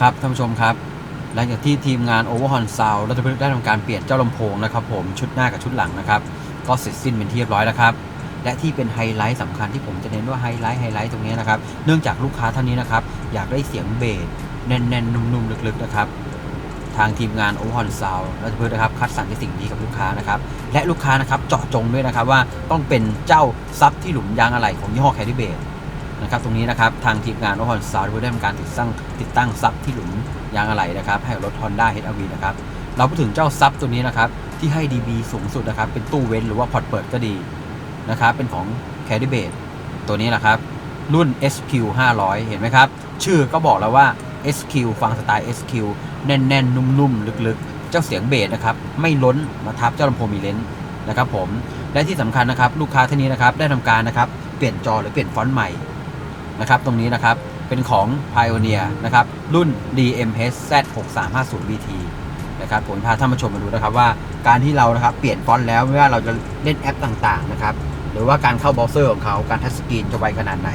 ครับท่านผู้ชมครับ หลังจากที่ทีมงาน Overhaul Sound รัฐพฤกได้ทำการเปลี่ยนเจ้าลำโพงนะครับผมชุดหน้ากับชุดหลังนะครับ ก็เสร็จสิ้นเป็นที่เรียบร้อยแล้วครับและที่เป็นไฮไลท์สำคัญที่ผมจะเน้นว่าไฮไลท์ไฮไลท์ตรงนี้นะครับ เนื่องจากลูกค้าท่านนี้นะครับ อยากได้เสียงเบสแน่นๆ นุ่มๆ ลึกๆ นะครับ ทางทีมงาน Overhaul Sound รัฐพฤกษ์นะครับ คัดสรรในสิ่งดีกับลูกค้านะครับ และลูกค้านะครับเจาะจงด้วยนะครับว่าต้องเป็นเจ้าซับที่หลุมยางอะไหล่ของยี่ห้อแคริเบต นะครับตรงนี้นะครับทางทีมงานรถฮอนซาวได้ทำการติดตั้งติดตั้งซับที่หลุมยางอะไหล่นะครับให้กับรถ Honda HR-V นะครับเราพูดถึงเจ้าซับตัวนี้นะครับที่ให้ dB สูงสุดนะครับเป็นตู้เว้นหรือว่าพอร์ตเปิดก็ดีนะครับเป็นของ c a d i b a t e ตัวนี้นะครับรุ่น SQ 500 เห็นไหมครับ ชื่อก็บอกแล้วว่า SQ ฟังสไตล์ SQ แน่นๆ นุ่มๆ ลึกๆ เจ้าเสียงเบสนะครับ ไม่ล้นมาทับเจ้าลำโพงมีเลนส์นะครับผม และที่สำคัญนะครับ ลูกค้าท่านนี้นะครับ ได้ทำการนะครับ เปลี่ยนจอหรือเปลี่ยนฟอนต์ใหม่ นะครับตรงนี้นะครับเป็นของ Pioneer นะครับรุ่น DMH Z6350 BT นะครับผมพาท่านผู้ชมมาดูนะครับว่าการที่เรานะครับเปลี่ยนฟอนต์แล้วไม่ว่าเราจะเล่นแอปต่างๆนะครับหรือว่าการเข้าเบราว์เซอร์ของเขาการทัชสกรีนจะไวขนาดไหน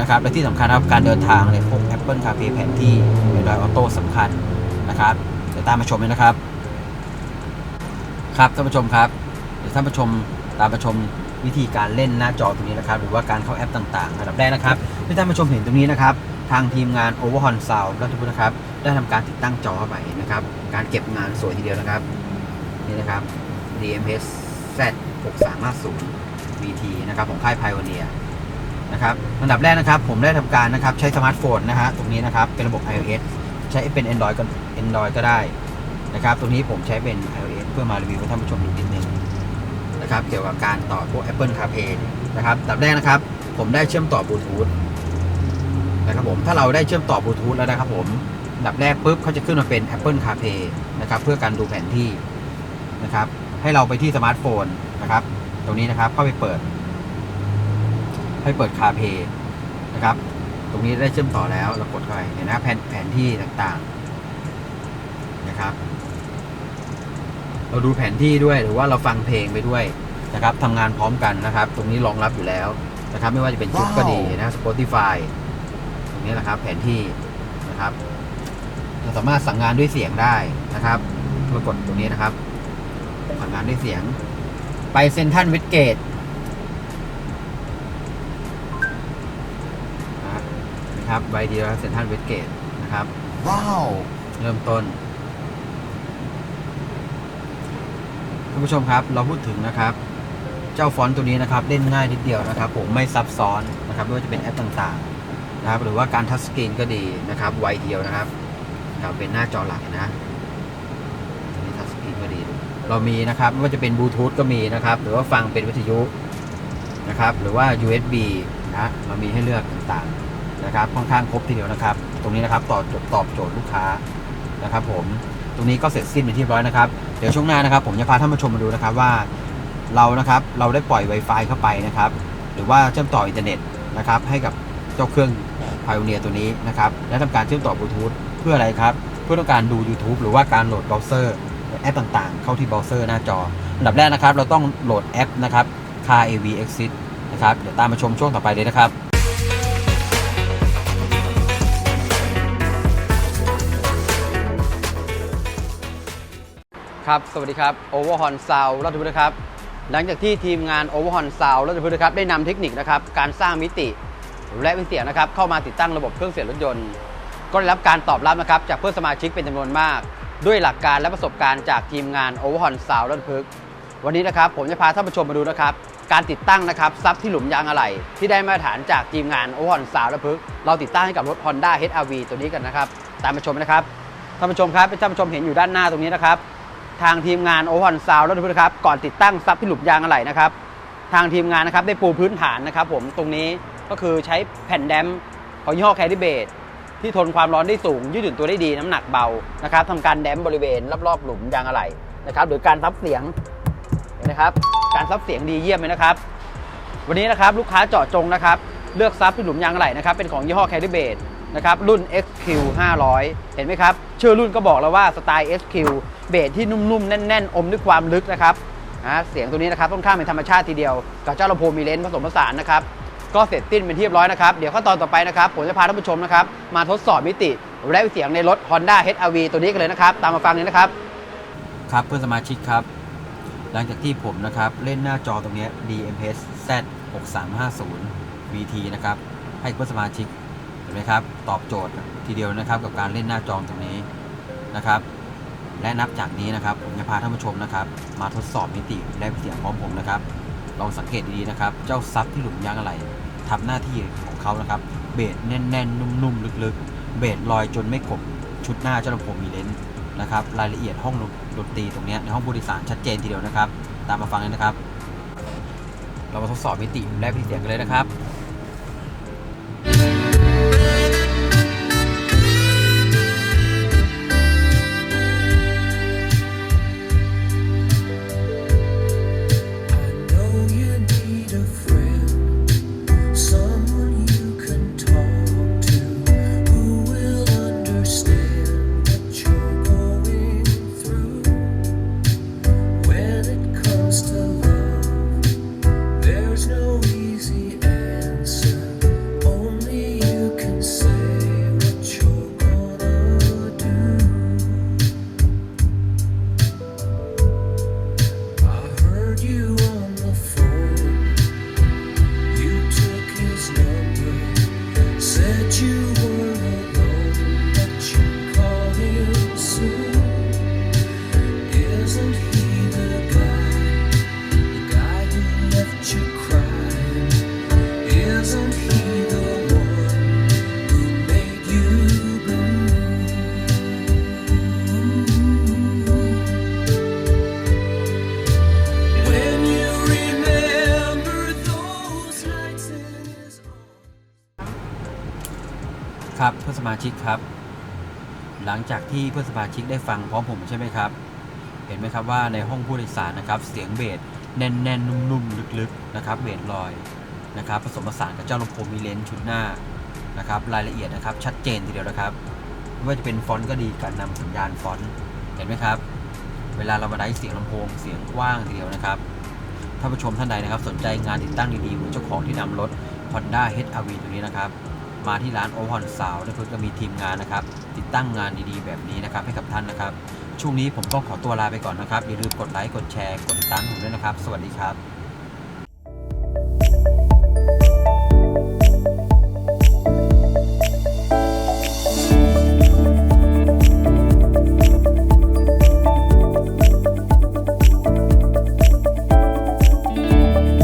นะครับและที่สำคัญครับการเดินทางเนี่ยพวก Apple CarPlay แผนที่ Android Auto สำคัญนะครับเดี๋ยวตามมาชมเลยนะครับ ครับท่านผู้ชมครับเดี๋ยวท่านผู้ชมตามมาชม วิธีการเล่นหน้าจอตรงนี้นะครับ หรือว่าการเข้าแอปต่างๆอันดับแรกนะครับที่ท่านผู้ชมเห็นตรงนี้นะครับ ทางทีมงาน Overhaul Sound รัฐพุทธนะครับ ได้ทำการติดตั้งจอเข้าไปนะครับ การเก็บงานสวยทีเดียวนะครับ นี่นะครับ DMS Z 6350 VT นะครับของค่าย Pioneer นะครับอันดับแรกนะครับ ผมได้ทำการนะครับ ใช้สมาร์ทโฟนนะฮะตรงนี้นะครับ เป็นระบบ iOS ใช้เป็น Android ก็ Android ก็ได้นะครับ ตรงนี้ผมใช้เป็น iOS เพื่อมารีวิวให้ท่านผู้ชมดูนิดนึง นะครับเกี่ยวกับการต่อพวก Apple CarPlay นะครับอันดับแรกนะครับ ผมได้เชื่อมต่อบลูทูธนะครับผมถ้าเราได้เชื่อมต่อบลูทูธแล้วนะครับผมดับแรกปุ๊บเขาจะขึ้นมาเป็น Apple CarPlay นะครับเพื่อการดูแผนที่นะครับ ให้เราไปที่สมาร์ทโฟนนะครับ ตรงนี้นะครับเข้าไปเปิด ให้เปิด CarPlay นะครับ ตรงนี้ได้เชื่อมต่อแล้วเรากดเข้าไปเห็นนะแผนแผนที่ต่างๆนะครับ เราดูแผนที่ด้วยหรือว่าเราฟังเพลงไปด้วยนะครับทำงานพร้อมกันนะครับ ตรงนี้รองรับอยู่แล้วนะครับ ไม่ว่าจะเป็นชุดก็ดีนะ Spotify ตรงนี้แหละครับ แผนที่นะครับ เราสามารถสั่งงานด้วยเสียงได้นะครับเมื่อกดตรงนี้นะครับ สั่งงานด้วยเสียง ไปเซนทันเวสเกตนะครับใบเดียวเซนทันเวสเกตนะครับ ว้าว เริ่มต้น ท่านผู้ชมครับ เราพูดถึงนะครับ เจ้าฟอนต์ตัวนี้นะครับเล่นง่ายนิดเดียวนะครับ ผมไม่ซับซ้อนนะครับไม่ว่าจะเป็นแอปต่างๆนะครับ หรือว่าการทัชสกรีนก็ดีนะครับไวเดียวนะครับกับเป็นหน้าจอหลักนะอันนี้ทัชสกรีนก็ดี เรามีนะครับไม่ว่าจะเป็นบลูทูธก็มีนะครับ หรือว่าฟังเป็นวิทยุนะครับ หรือว่า USB นะเรามีให้เลือกต่างๆนะครับค่อนข้างครบทีเดียวนะครับ ตรงนี้นะครับตอบตอบโจทย์ลูกค้านะครับ ผมตรงนี้ก็เสร็จสิ้นเป็นที่เรียบร้อยนะครับ เดี๋ยวช่วงหน้านะครับ ผมจะพาท่านผู้ชมมาดูนะครับว่าเรานะครับเราได้ปล่อย Wi-Fi เข้าไปนะครับ หรือว่าเชื่อมต่ออินเทอร์เน็ตนะครับให้กับเจ้าเครื่อง Pioneer ตัวนี้นะครับและทำการเชื่อมต่อบลูทูธเพื่ออะไรครับ เพื่อต้องการดู YouTube หรือว่าการโหลดเบราว์เซอร์แอปต่างๆ เข้าที่เบราว์เซอร์หน้าจออันดับแรกนะครับ เราต้องโหลดแอปนะครับ Car AV Exit นะครับเดี๋ยวตามมาชมช่วงต่อไปเลยนะครับ ครับ สวัสดีครับ Overhaul Sound รัฐพุทธครับ หลังจากที่ทีมงาน Overhaul Sound รัฐพุทธครับได้นำเทคนิคนะครับการสร้างมิติและเป็นเสียงนะครับเข้ามาติดตั้งระบบเครื่องเสียงรถยนต์ ก็ได้รับการตอบรับนะครับจากเพื่อนสมาชิกเป็นจำนวนมาก ด้วยหลักการและประสบการณ์จากทีมงาน Overhaul Sound รัฐพุทธวันนี้นะครับผมจะพาท่านผู้ชมมาดูนะครับการติดตั้งนะครับซับที่หลุมยางอะไหล่ที่ได้มาตรฐานจากทีมงาน Overhaul Sound รัฐพุทธเราติดตั้งให้กับรถ Honda HR-V ตัวนี้กันนะครับตามมาชมนะครับท่านผู้ชมครับท่านผู้ชมเห็นอยู่ด้านหน้าตรงนี้นะครับ ทางทีมงานโอวันซาวรถทุกครับก่อนติดตั้งซับที่หลุมยางอะไหล่นะครับทางทีมงานนะครับได้ปูพื้นฐานนะครับ ผมตรงนี้ก็คือใช้แผ่นแดมของยี่ห้อแคดิเบตที่ทนความร้อนได้สูง ยืดหยุ่นตัวได้ดีน้ำหนักเบานะครับทำการแดมบริเวณรอบๆหลุมยางอะไหล่นะครับหรือการซับเสียงนนะครับ การซับเสียงดีเยี่ยมเลยนะครับ วันนี้นะครับลูกค้าเจาะจงนะครับ เลือกซับที่หลุมยางอะไหล่นะครับเป็นของยี่ห้อแคดิเบต นะครับรุ่น XQ 500 เห็นไหมครับ ชื่อรุ่นก็บอกแล้วว่าสไตล์ SQ เบสที่นุ่มๆ แน่นๆ อมด้วยความลึกนะครับนะเสียงตัวนี้นะครับค่อนข้างเป็นธรรมชาติทีเดียว กับเจ้าลำโพงมีเลนส์ผสมผสานนะครับ ก็เสร็จสิ้นเป็นที่เรียบร้อยนะครับ เดี๋ยวขั้นตอนต่อไปนะครับผมจะพาท่านผู้ชมนะครับ มาทดสอบมิติและเสียงในรถ Honda HR-V ตัวนี้กันเลยนะครับ ตามมาฟังเลยนะครับ ครับเพื่อนสมาชิกครับ หลังจากที่ผมนะครับเล่นหน้าจอตรงนี้ DMS Z 6350 VT นะครับให้เพื่อนสมาชิก ห็นไหมครับ ตอบโจทย์ทีเดียวนะครับกับการเล่นหน้าจอตรงนี้นะครับ และนับจากนี้นะครับ ผมจะพาท่านผู้ชมนะครับ มาทดสอบมิติและเสียงพร้อมผมนะครับ ลองสังเกตดีๆนะครับ เจ้าซับที่หลุมยางอะไรทำหน้าที่ของเขานะครับ เบสแน่นๆ นุ่มๆ ลึกๆ เบสลอยจนไม่ขบชุดหน้าเจ้าลำโพงมีเลนส์นะครับ รายละเอียดห้องดนตรีตรงนี้ในห้องผู้โดยสารชัดเจนทีเดียวนะครับ ตามมาฟังเลยนะครับ เรามาทดสอบมิติและพิเสียงกันเลยนะครับ you ครับเพื่อนสมาชิกครับ หลังจากที่เพื่อนสมาชิกได้ฟังพร้อมผมใช่ไหมครับ เห็นไหมครับว่าในห้องผู้โดยสารนะครับเสียงเบสแน่นๆนุ่มๆลึกๆนะครับเบสลอยนะครับผสมผสานกับเจ้าลำโพงมีเลนส์ชุดหน้านะครับรายละเอียดนะครับชัดเจนทีเดียวนะครับไม่ว่าจะเป็นฟอนต์ก็ดีการนำสัญญาณฟอนต์เห็นไหมครับ เวลาเรามาได้เสียงลำโพงเสียงกว้างทีเดียวนะครับท่านผู้ชมท่านใดนะครับ สนใจงานติดตั้งดีๆเหมือนเจ้าของที่นำรถ Honda HR-V ตัวนี้นะครับ มาที่ร้านโอ h อนสาวน์นะครับจะมีทีมงานนะครับ ติดตั้งงานดีๆ แบบนี้นะครับ ให้กับท่านนะครับ ช่วงนี้ผมต้องขอตัวลาไปก่อนนะครับ อย่าลืมกดไลค์ กดแชร์ กดติดตามผมด้วยนะครับ สวัสดีครับ